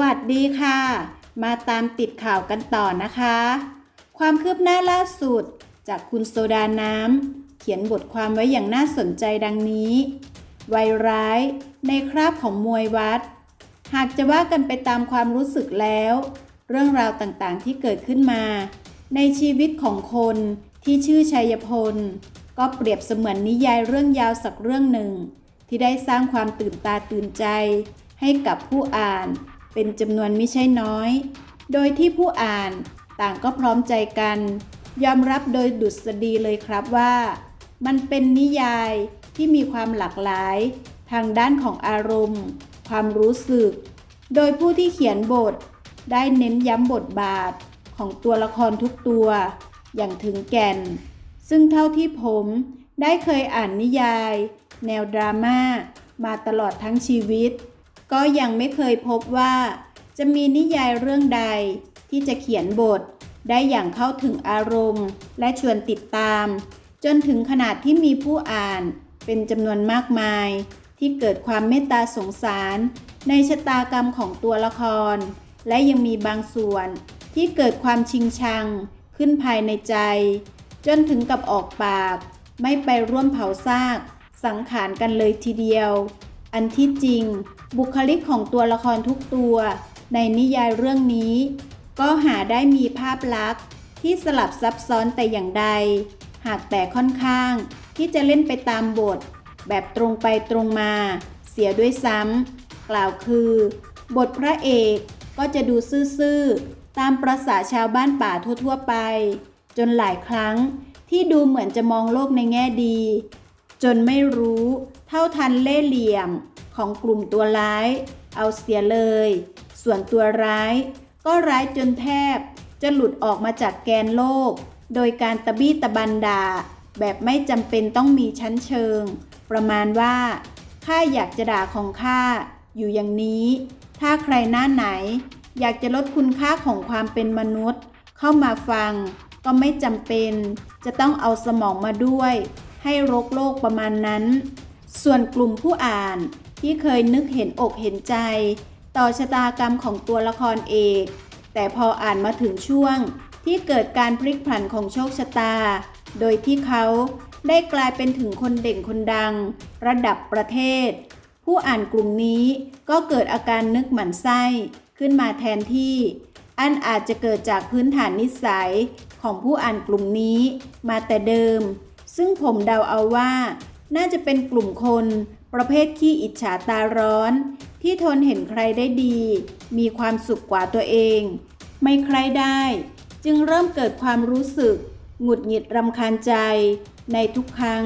วัสดีค่ะ มาตามติดข่าวกันต่อนะคะ ความคืบหน้าล่าสุด จากคุณโซดาน้ำ เขียนบทความไว้อย่างน่าสนใจดังนี้ วัยร้าย ในคราบของมวยวัด หากจะว่ากันไปตามความรู้สึกแล้ว เรื่องราวต่างๆที่เกิดขึ้นมา ในชีวิตของคนที่ชื่อชัยพล ก็เปรียบเสมือนนิยายเรื่องยาวสักเรื่องหนึ่ง ที่ได้สร้างความตื่นตาตื่นใจ ให้กับผู้อ่าน เป็นจำนวนไม่ใช่น้อย โดยที่ผู้อ่านต่างก็พร้อมใจกัน ยอมรับโดยดุษฎีเลยครับว่า มันเป็นนิยายที่มีความหลากหลาย ทางด้านของอารมณ์ ความรู้สึก โดยผู้ที่เขียนบท ได้เน้นย้ำบทบาทของตัวละครทุกตัว อย่างถึงแก่น ซึ่งเท่าที่ผมได้เคยอ่านนิยาย แนวดราม่ามาตลอดทั้งชีวิต ก็ยังไม่เคยพบว่า จะมีนิยายเรื่องใด ที่จะเขียนบท ได้อย่างเข้าถึงอารมณ์ และชวนติดตาม จนถึงขนาดที่มีผู้อ่านเป็นจำนวนมากมาย ที่เกิดความเมตตาสงสาร ในชะตากรรมของตัวละคร และยังมีบางส่วน ที่เกิดความชิงชัง ขึ้นภายในใจ จนถึงกับออกปาก ไม่ไปร่วมเผาซาก สังขารกันเลยทีเดียว อันที่จริง บุคลิกของตัวละครทุกตัว ในนิยายเรื่องนี้ ก็หาได้มีภาพลักษณ์ที่สลับซับซ้อนแต่อย่างใด หากแต่ค่อนข้างที่จะเล่นไปตามบท แบบตรงไปตรงมา เสียด้วยซ้ำกล่าวคือ บทพระเอกก็จะดูซื่อๆ ตามประษาชาวบ้านป่าทั่วๆไป จนหลายครั้งที่ดูเหมือนจะมองโลกในแง่ดี จนไม่รู้เท่าทันเล่เหลี่ยม ของกลุ่มตัวร้าย เอาเสียเลย ส่วนตัวร้าย ก็ร้ายจนแทบ จะหลุดออกมาจากแกนโลก โดยการตะบี้ตะบันดาแบบไม่จำเป็นต้องมีชั้นเชิง ประมาณว่าข้าอยากจะด่าของข้าอยู่อย่างนี้ ถ้าใครหน้าไหน อยากจะลดคุณค่าของความเป็นมนุษย์ เข้ามาฟัง ก็ไม่จำเป็น จะต้องเอาสมองมาด้วย ให้รกโลกประมาณนั้น ส่วนกลุ่มผู้อ่าน ที่เคยนึกเห็นอกเห็นใจ ต่อชะตากรรมของตัวละครเอก แต่พออ่านมาถึงช่วง ที่เกิดการพลิกผันของโชคชะตา โดยที่เขาได้กลายเป็นถึงคนเด่นคนดัง ระดับประเทศ ผู้อ่านกลุ่มนี้ก็เกิดอาการนึกหมันไส้ขึ้นมาแทนที่ อันอาจจะเกิดจากพื้นฐานนิสัยของผู้อ่านกลุ่มนี้มาแต่เดิม ซึ่งผมเดาเอาว่า น่าจะเป็นกลุ่มคน ประเภทขี้อิจฉาตาร้อน ที่ทนเห็นใครได้ดี มีความสุขกว่าตัวเอง ไม่ใครได้ จึงเริ่มเกิดความรู้สึก หงุดหงิดรำคาญใจ ในทุกครั้ง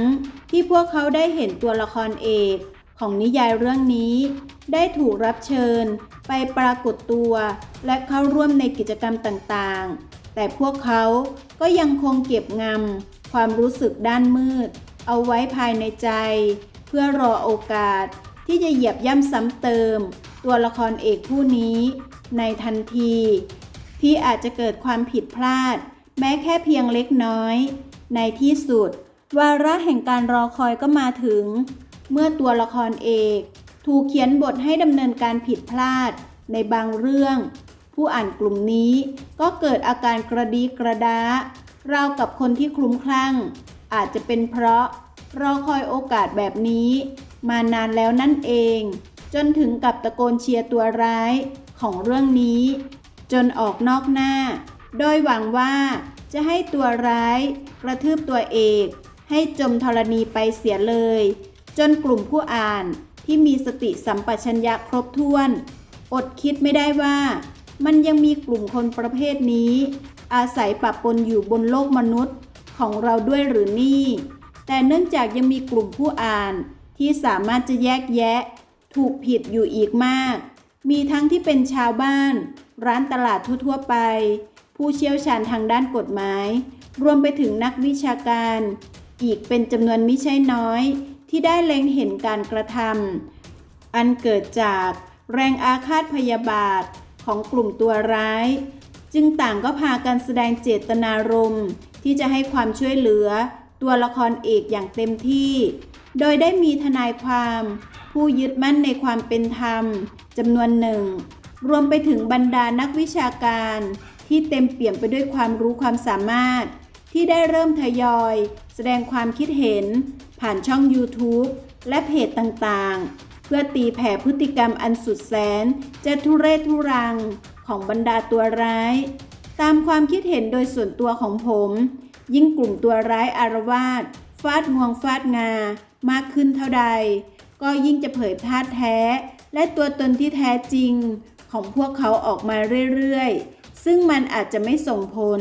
ที่พวกเขาได้เห็นตัวละครเอกของนิยายเรื่องนี้ ได้ถูกรับเชิญ ไปปรากฏตัว และเข้าร่วมในกิจกรรมต่างๆ แต่พวกเขาก็ยังคงเก็บงำความรู้สึกด้านมืด เอาไว้ภายในใจ เพื่อรอโอกาสที่จะเหยียบย่ำซ้ำเติม ตัวละครเอกผู้นี้ ในทันที ที่อาจจะเกิดความผิดพลาด แม้แค่เพียงเล็กน้อย ในที่สุด วาระแห่งการรอคอยก็มาถึง เมื่อตัวละครเอก ถูกเขียนบทให้ดำเนินการผิดพลาด ในบางเรื่อง ผู้อ่านกลุ่มนี้ก็เกิดอาการกระดีกระดาราวกับคนที่คลุ้มคลั่ง อาจจะเป็นเพราะ รอคอยโอกาสแบบนี้ มานานแล้วนั่นเอง จนถึงกับตะโกนเชียร์ตัวร้ายของเรื่องนี้ จนออกนอกหน้า โดยหวังว่าจะให้ตัวร้ายกระทืบตัวเอก ให้จมธรณีไปเสียเลย จนกลุ่มผู้อ่านที่มีสติสัมปชัญญะครบถ้วน อดคิดไม่ได้ว่า มันยังมีกลุ่มคนประเภทนี้ อาศัยปะปนอยู่บนโลกมนุษย์ของเราด้วยหรือนี่ แต่เนื่องจากยังมีกลุ่มผู้อ่านที่สามารถจะแยกแยะ ถูกผิดอยู่อีกมาก มีทั้งที่เป็นชาวบ้าน ร้านตลาดทั่วๆไป ผู้เชี่ยวชาญทางด้านกฎหมาย รวมไปถึงนักวิชาการ อีกเป็นจำนวนไม่ใช่น้อย ที่ได้เล็งเห็นการกระทำอันเกิดจากแรงอาฆาตพยาบาทของกลุ่มตัวร้าย จึงต่างก็พากันแสดงเจตนารมณ์ที่จะให้ความช่วยเหลือ ตัวละครเอกอย่างเต็มที่ โดยได้มีทนายความ ผู้ยึดมั่นในความเป็นธรรมจำนวนหนึ่ง รวมไปถึงบรรดานักวิชาการ ที่เต็มเปี่ยมไปด้วยความรู้ความสามารถ ที่ได้เริ่มทยอย แสดงความคิดเห็น ผ่านช่อง YouTube และเพจต่างๆ เพื่อตีแผ่พฤติกรรมอันสุดแสน จะทุเรศทุรังของบรรดาตัวร้าย ตามความคิดเห็นโดยส่วนตัวของผม ยิ่งกลุ่มตัวร้ายอารวาสฟาดงวงฟาดงามากขึ้นเท่าใด ก็ยิ่งจะเผยธาตุแท้ และตัวตนที่แท้จริงของพวกเขาออกมาเรื่อยๆ ซึ่งมันอาจจะไม่ส่งผล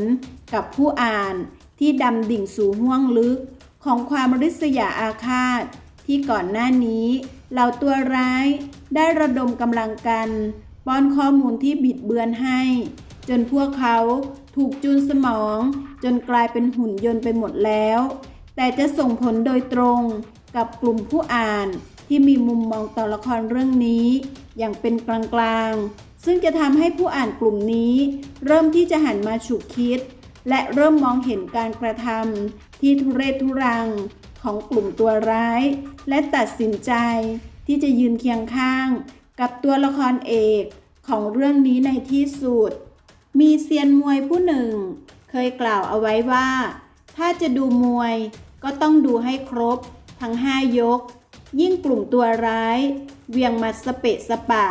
กับผู้อ่านที่ดำดิ่งสู่ห้วงลึก ของความริษยาอาฆาต ที่ก่อนหน้านี้เหล่าตัวร้ายได้ระดมกำลังกัน ป้อนข้อมูลที่บิดเบือนให้ จนพวกเขาถูกจูนสมอง จนกลายเป็นหุ่นยนต์ไปหมดแล้ว แต่จะส่งผลโดยตรงกับกลุ่มผู้อ่านที่มีมุมมองต่อละครเรื่องนี้ อย่างเป็นกลางๆ ซึ่งจะทำให้ผู้อ่านกลุ่มนี้ เริ่มที่จะหันมาฉุกคิด และเริ่มมองเห็นการกระทำที่ทุเรศทุรังของกลุ่มตัวร้าย และตัดสินใจที่จะยืนเคียงข้าง กับตัวละครเอกของเรื่องนี้ในที่สุด มีเซียนมวยผู้หนึ่ง เคยกล่าวเอาไว้ว่า ถ้าจะดูมวยก็ต้องดูให้ครบ ทั้งห้ายก ยิ่งกลุ่มตัวร้าย เวียงมัดสเปะสปะ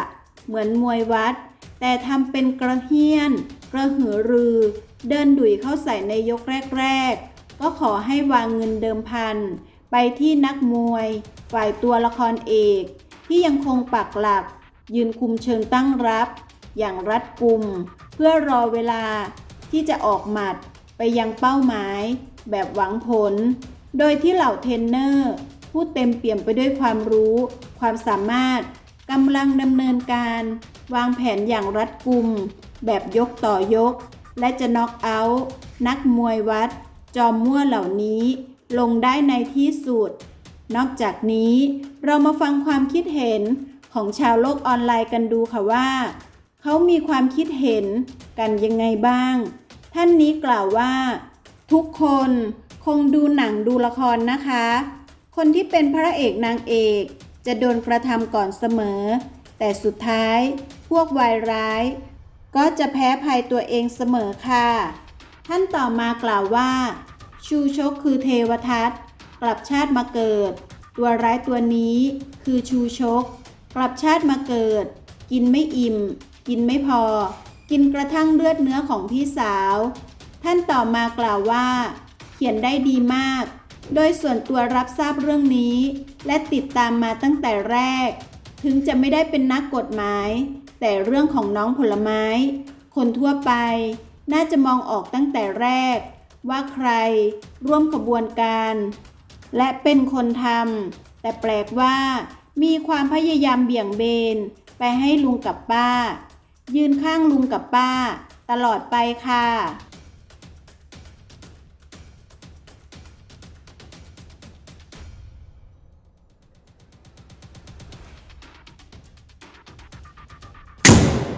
เหมือนมวยวัด แต่ทำเป็นกระเฮี้ยน กระหือรือ เดินดุยเข้าใส่ในยกแรก ๆ ก็ขอให้วางเงินเดิมพัน ไปที่นักมวย ฝ่ายตัวละครเอก ที่ยังคงปักหลัก ยืนคุมเชิงตั้งรับ อย่างรัดกุม พื่อรอเวลาที่จะออกหมัดไปยังเป้าหมายแบบหวังผล โดยที่เหล่าเทรนเนอร์ผู้เต็มเปี่ยมไปด้วยความรู้ ความสามารถกำลังดำเนินการ วางแผนอย่างรัดกุม แบบยกต่อยก และจะน็อกเอาท์นักมวยวัด จอมมั่วเหล่านี้ ลงได้ในที่สุด นอกจากนี้เรามาฟังความคิดเห็นของชาวโลกออนไลน์กันดูค่ะว่า เขามีความคิดเห็นกันยังไงบ้าง ท่านนี้กล่าวว่า ทุกคนคงดูหนังดูละครนะคะ คนที่เป็นพระเอกนางเอกจะโดนกระทำก่อนเสมอ แต่สุดท้ายพวกวายร้าย ก็จะแพ้ภัยตัวเองเสมอค่ะ ท่านต่อมากล่าวว่า ชูชกคือเทวทัตกลับชาติมาเกิด ตัวร้ายตัวนี้คือชูชก กลับชาติมาเกิด กินไม่อิ่ม กินไม่พอ กินกระทั่งเลือดเนื้อของพี่สาว ท่านต่อมากล่าวว่า เขียนได้ดีมาก โดยส่วนตัวรับทราบเรื่องนี้ และติดตามมาตั้งแต่แรก ถึงจะไม่ได้เป็นนักกฎหมาย แต่เรื่องของน้องผลไม้ คนทั่วไป น่าจะมองออกตั้งแต่แรก ว่าใครร่วมขบวนการ และเป็นคนทำแต่แปลกว่ามีความพยายามเบี่ยงเบน ไปให้ลุงกับป้า ยืนข้างลุงกับป้า ตลอดไปค่ะ